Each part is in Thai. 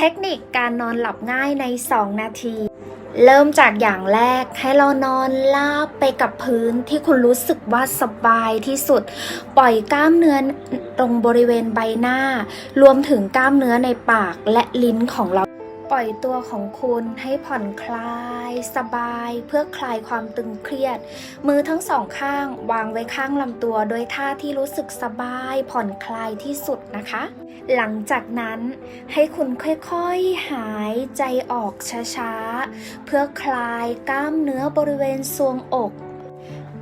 เทคนิคการนอนหลับง่ายใน 2 นาที เริ่มจากอย่างแรกให้เรานอนลาบไปกับพื้นที่คุณรู้สึกว่าสบายที่สุด ปล่อยกล้ามเนื้อตรงบริเวณใบหน้า รวมถึงกล้ามเนื้อในปากและลิ้นของเรา ปล่อยตัวของคุณให้ผ่อนคลาย สบาย เพื่อคลายความตึงเครียด มือทั้งสองข้างวางไว้ข้างลำตัวโดยท่าที่รู้สึกสบาย ผ่อนคลายที่สุดนะคะ หลังจากนั้นให้คุณค่อยๆหายใจออกช้าๆ เพื่อคลายกล้ามเนื้อบริเวณทรวงอก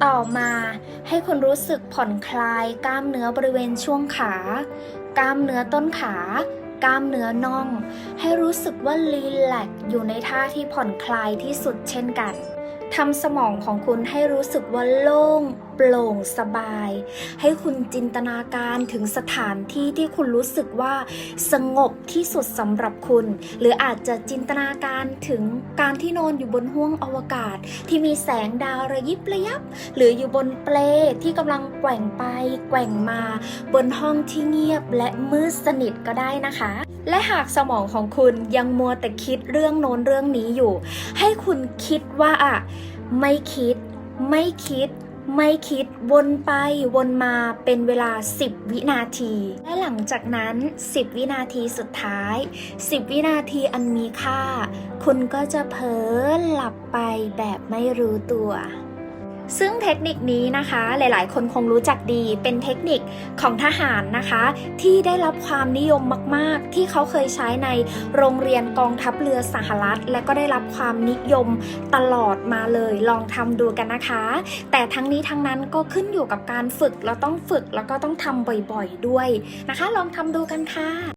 ต่อมาให้คุณรู้สึกผ่อนคลายกล้ามเนื้อบริเวณช่วงขา กล้ามเนื้อต้นขา กล้ามเนื้อน่อง ให้รู้สึกว่ารีแลกอยู่ในท่าที่ผ่อนคลายที่สุดเช่นกัน ทำสมองของคุณให้รู้สึกว่าโล่ง โปร่งสบาย ให้คุณจินตนาการถึงสถานที่ที่คุณรู้สึกว่าสงบที่สุดสำหรับคุณ หรืออาจจะจินตนาการถึงการที่นอนอยู่บนห้วงอวกาศ ที่มีแสงดาวระยิบระยับ หรืออยู่บนเปลที่กำลังแกว่งไป แกว่งมา บนห้องที่เงียบและมืดสนิทก็ได้นะคะ และหากสมองของคุณยังมัวแต่คิดเรื่องโน้นเรื่องนี้อยู่ ให้คุณคิดว่าอะ ไม่คิด ไม่คิด ไม่คิดวนไปวนมาเป็นเวลา 10 วินาที และหลังจากนั้น 10 วินาทีสุดท้าย 10 วินาทีอันมีค่า คุณก็จะเผลอหลับไปแบบไม่รู้ตัว ซึ่งเทคนิคนี้นะคะหลายๆ คนคงรู้จักดีเป็นเทคนิคของทหารนะคะ ที่ได้รับความนิยมมาก ๆ ที่เขาเคยใช้ในโรงเรียนกองทัพเรือสหรัฐ และก็ได้รับความนิยมตลอดมาเลยลองทำดูกันนะคะ แต่ทั้งนี้ทั้งนั้นก็ขึ้นอยู่กับการฝึกเราต้องฝึกแล้วก็ต้องทำบ่อย ๆ ด้วยนะคะ ลองทำดูกันค่ะ